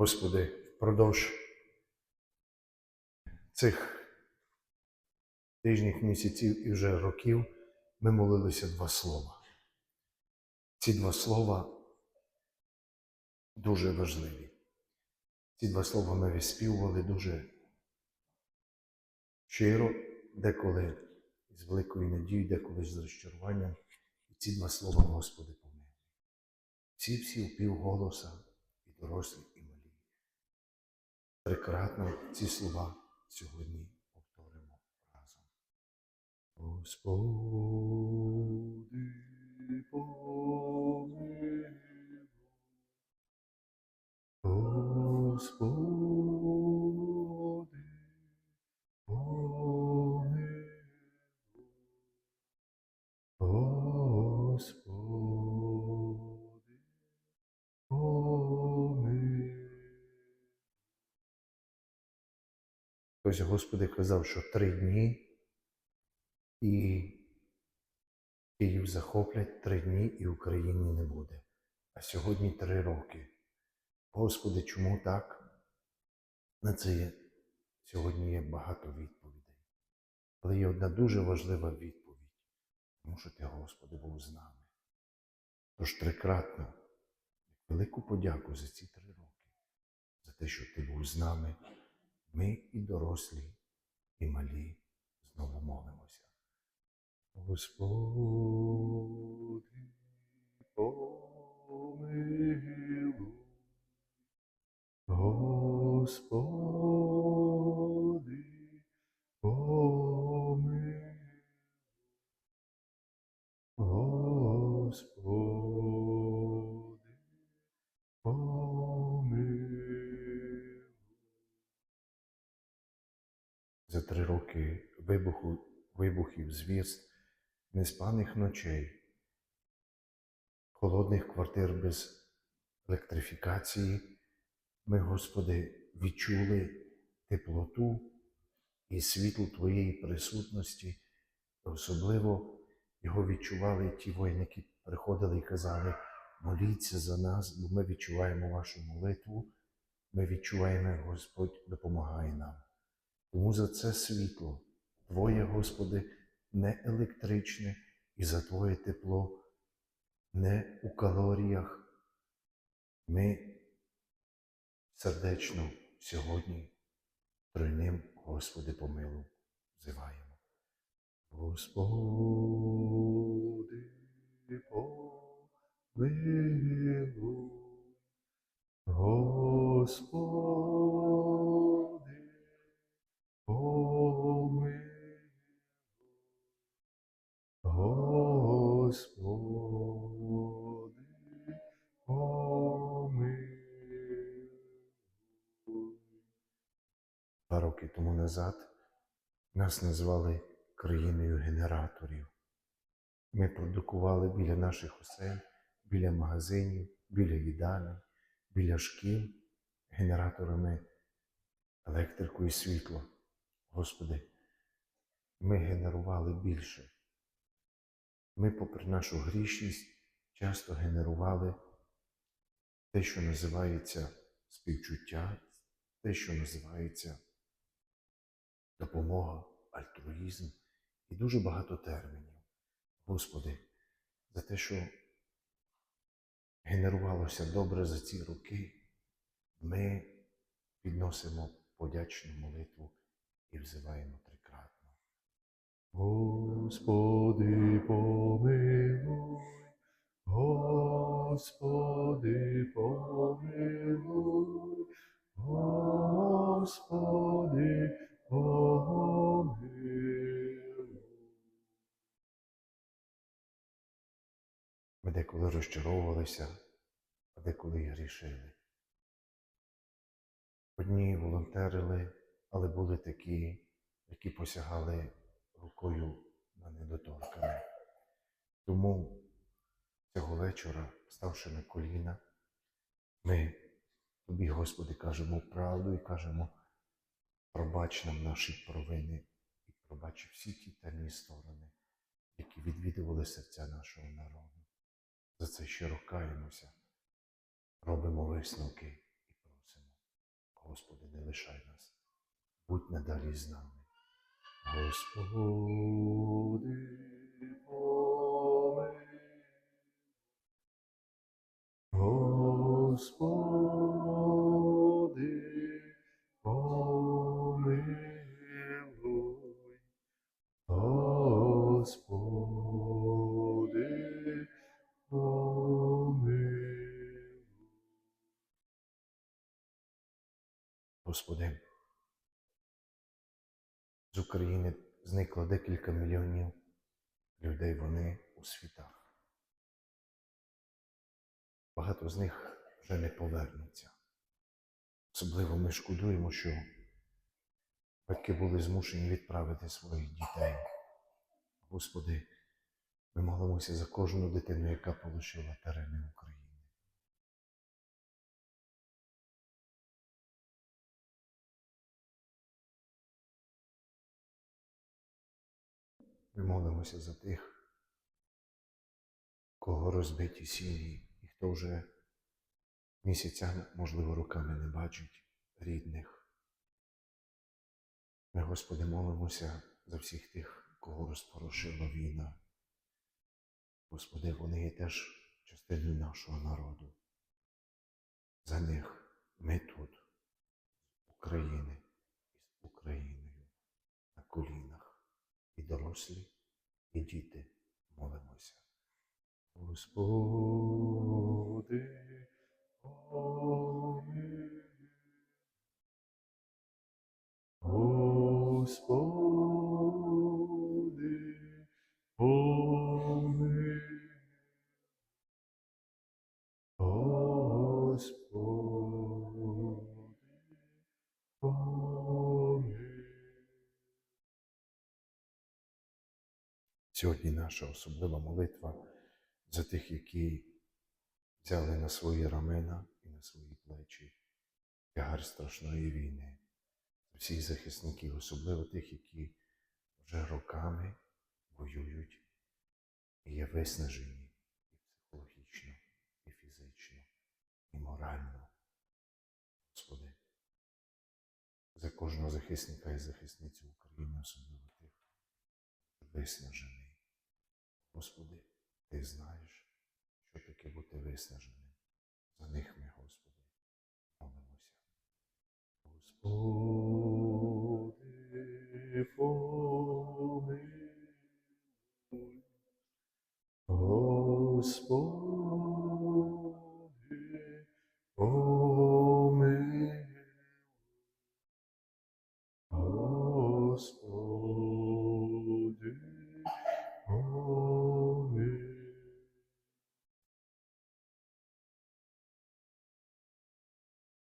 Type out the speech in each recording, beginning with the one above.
Господи, впродовж цих тижнів, місяців і вже років ми молилися два слова. Ці два слова дуже важливі. Ці два слова ми виспівували дуже щиро, деколи з великою надією, деколи з розчаруванням. І ці два слова Господи помилуй. Всі всі в півголоса, і дорослі, і. Трикратно ці слова сьогодні повторимо разом. Господи, Хтось, Господи, казав, що три дні і Київ захоплять три дні і Україні не буде. А сьогодні три роки. Господи, чому так? На це є сьогодні є багато відповідей. Але є одна дуже важлива відповідь, тому що Ти, Господи, був з нами. Тож трикратно, велику подяку за ці три роки, за те, що Ти був з нами. Ми і дорослі, і малі знову молимося. Господи, помилуй. Господи, вибухів, звірств, неспаних ночей, холодних квартир без електрифікації, ми, Господи, відчули теплоту і світло Твоєї присутності, особливо його відчували ті воїни, які приходили і казали, моліться за нас, бо ми відчуваємо вашу молитву, ми відчуваємо, Господь допомагає нам. Тому за це світло, Твоє, Господи, не електричне, і за Твоє тепло не у калоріях. Ми сердечно сьогодні тройним, Господи, помилуй, взиваємо. Господи, помилуй, Господи, Два роки тому назад нас назвали країною генераторів. Ми продукували біля наших осель, біля магазинів, біля їдалень, біля шкіл генераторами електрику і світло. Господи, ми генерували більше. Ми, попри нашу грішність, часто генерували те, що називається співчуття, те, що називається допомога, альтруїзм і дуже багато термінів. Господи, за те, що генерувалося добре за ці роки, ми підносимо подячну молитву і взиваємо трикратно. Господи, помилуй, Господи, помилуй, Господи. Ми деколи розчаровувалися, а деколи й грішили. Одні волонтерили, але були такі, які посягали рукою на недоторкане. Тому цього вечора, ставши на коліна, ми тобі, Господи, кажемо правду і кажемо, пробач нам наші провини і пробач всі ті темні сторони, які відвідували серця нашого народу. За це щиро каємося, робимо висновки і просимо. полишай нас. Будь надалі з нами. Господи. Господи, Господи, з України зникло декілька мільйонів людей, вони у світах. Багато з них вже не повернуться. Особливо ми шкодуємо, що батьки були змушені відправити своїх дітей. Господи, ми молимося за кожну дитину, яка полишила терени України. Ми молимося за тих, кого розбиті сім'ї, і хто вже місяцями, можливо, роками не бачить рідних. Ми, Господи, молимося за всіх тих, кого розпорошила війна. Господи, вони є теж частиною нашого народу. За них ми тут, України, з Україною, на колінах, і дорослі, і діти молимося. Господи, Сьогодні наша особлива молитва за тих, які взяли на свої рамена і на свої плечі тягар страшної війни. Всіх захисників, особливо тих, які вже роками воюють і є виснажені і психологічно, і фізично, і морально. Господи, за кожного захисника і захисницю України, особливо тих, хто виснажений. Господи, Ти знаєш, що таке бути виснаженим. За них ми, Господи, молимося. Господи,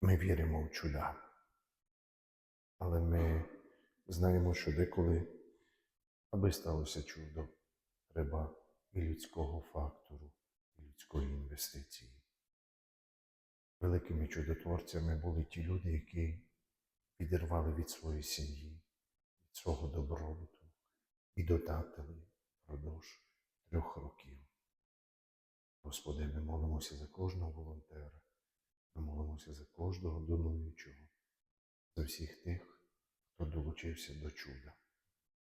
Ми віримо в чуда, але ми знаємо, що деколи, аби сталося чудо, треба і людського фактору, і людської інвестиції. Великими чудотворцями були ті люди, які відірвали від своєї сім'ї, від свого добробуту і додатили впродовж трьох років. Господи, ми молимося за кожного волонтера, молимося за кожного донуючого, за всіх тих, хто долучився до чуда,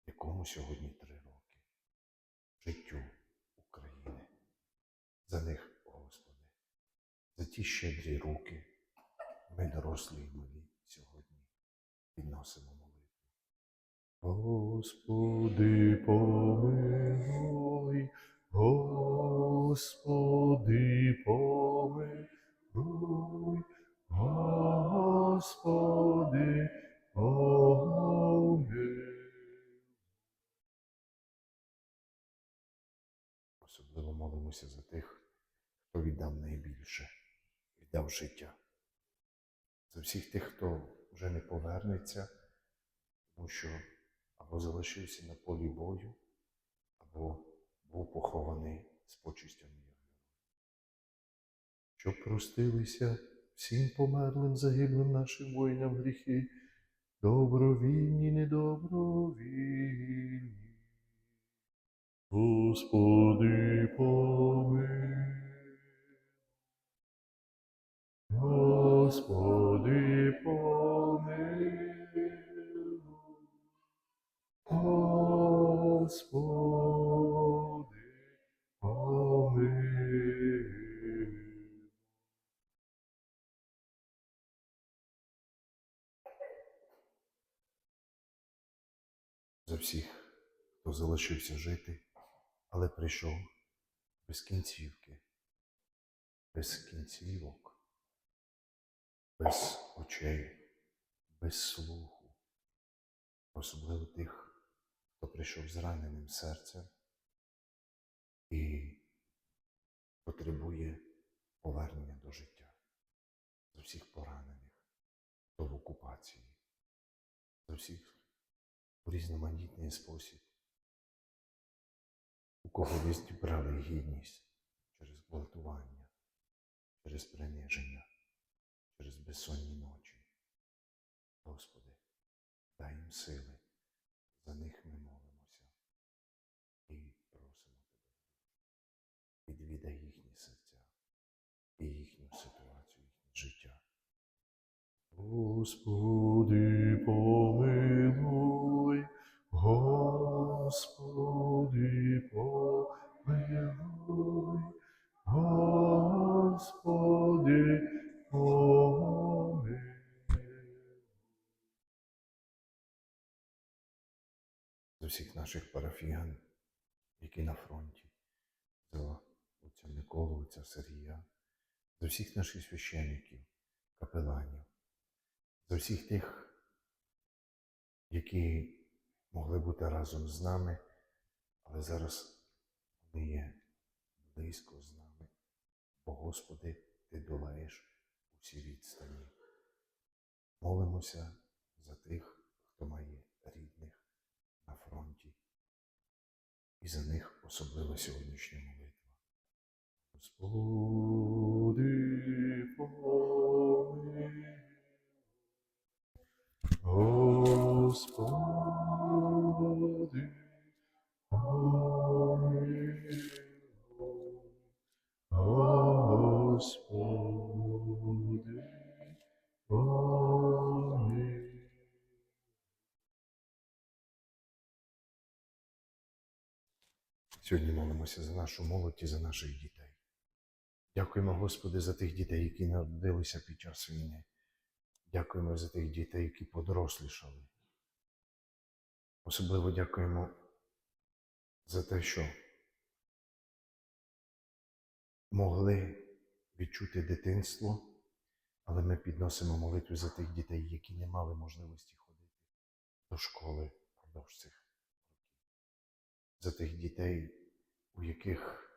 якому сьогодні три роки, життю України. За них, Господи, за ті щедрі руки ми, дорослі і малі, сьогодні підносимо молитву. Господи, помилуй, Господи, помилуй, Господи. Особливо молимося за тих, хто віддав найбільше, віддав життя. За всіх тих, хто вже не повернеться, тому що або залишився на полі бою, або був похований з герой. Щоб простилися всім померлим загиблим нашим воїнам гріхи, добровільні, недобровільні. Господи, помилуй. Залишився жити, але прийшов без кінцівки, без кінцівок, без очей, без слуху, особливо тих, хто прийшов з раненим серцем і потребує повернення до життя, за всіх поранених, хто в окупації, за всіх у різноманітний спосіб, у кого відібрали гідність через гвалтування, через приниження, через безсонні ночі. Господи, дай їм сили, за них ми молимося і просимо Тебе. Відвідай їхні серця і їхню ситуацію, їхнє життя. Господи, помилуй, Господи, помилуй, Господи, помилуй. За всіх наших парафіян, які на фронті, за отця Миколу, отця Сергія, за всіх наших священиків, капеланів, за всіх тих, які могли бути разом з нами, але зараз вони є близько з нами. Бо, Господи, Ти долаєш усі відстані. Молимося за тих, хто має рідних на фронті. І за них особливо сьогоднішня молитва. Господи, Сьогодні молимося за нашу молодь і за наших дітей. Дякуємо, Господи, за тих дітей, які народилися під час війни. Дякуємо за тих дітей, які подорослішали. Особливо дякуємо за те, що могли відчути дитинство, але ми підносимо молитву за тих дітей, які не мали можливості ходити до школи впродовж цих. За тих дітей, у яких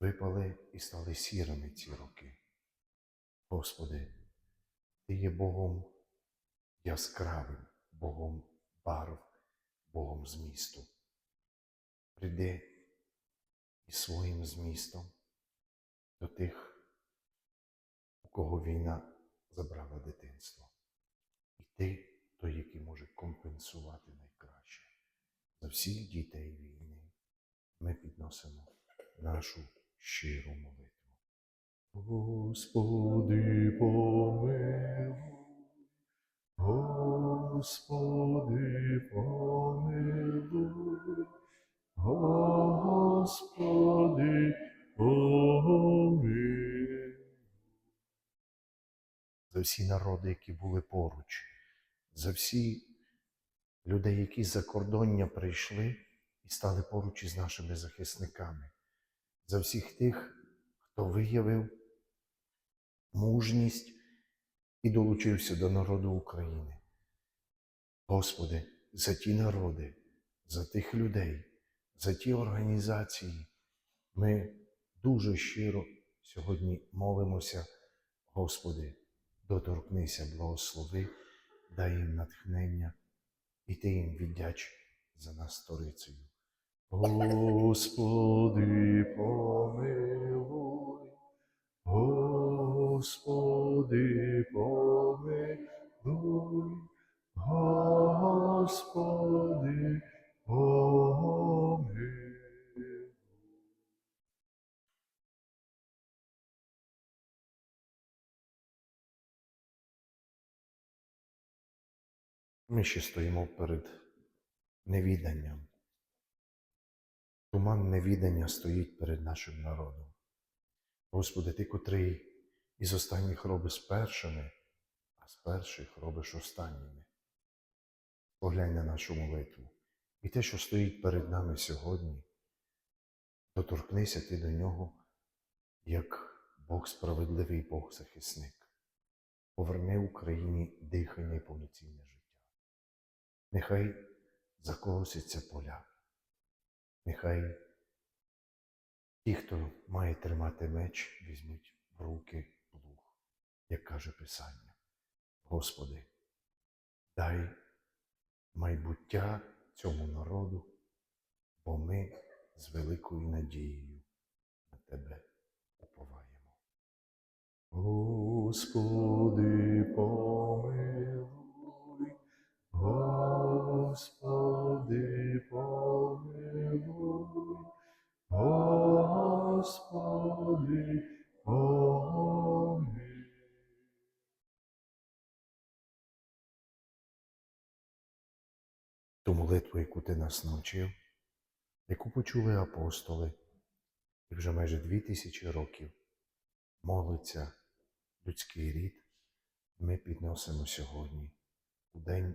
випали і стали сірими ці роки. Господи, Ти є Богом яскравим, Богом барв, Богом змісту. Прийди із своїм змістом до тих, у кого війна забрала дитинство. І ти той, який може компенсувати найкраще. За всіх дітей війни ми підносимо нашу щиру молитву. Господи, помилуй, Господи, помилуй, Господи, помилуй. За всі народи, які були поруч, за всі людей, які з закордоння прийшли і стали поруч із нашими захисниками, за всіх тих, хто виявив мужність і долучився до народу України. Господи, за ті народи, за тих людей, за ті організації ми дуже щиро сьогодні молимося, Господи, доторкнися, благослови, дай їм натхнення, і Ти їм віддяч за нас сторицею. Господи, помилуй, Господи, помилуй, Господи, Ми ще стоїмо перед невіданням. Туман невідання стоїть перед нашим народом. Господи, Ти, котрий із останніх робиш першими, а з перших робиш останніми. Поглянь на нашу молитву. І те, що стоїть перед нами сьогодні, доторкнися ти до нього, як Бог справедливий Бог захисник. Поверни Україні дихання і повноцінне життя. Нехай заколосяться поля. Нехай ті, хто має тримати меч, візьмуть в руки плуг, як каже Писання. Господи, дай майбуття цьому народу, бо ми з великою надією на Тебе уповаємо. Господи, помилуй, Господи, помилуй, Господи, помилуй. Ту молитву, яку ти нас навчив, яку почули апостоли, і вже майже дві тисячі років молиться людський рід, ми підносимо сьогодні у день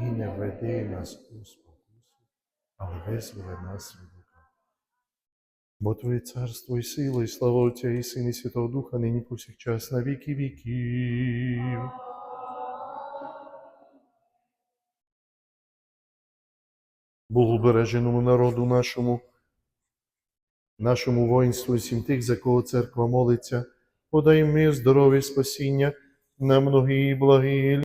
І не веди нас у спокусу, але визволи нас від лукавого. Бо Твоє царство і сила, і слава Отця і Сина, і Святого Духа, нині повсякчас на віки віків. Богу береженому народу нашому, нашому воїнству, і всім тих, за кого церква молиться, подай мир, здоров'я, спасіння на многі благі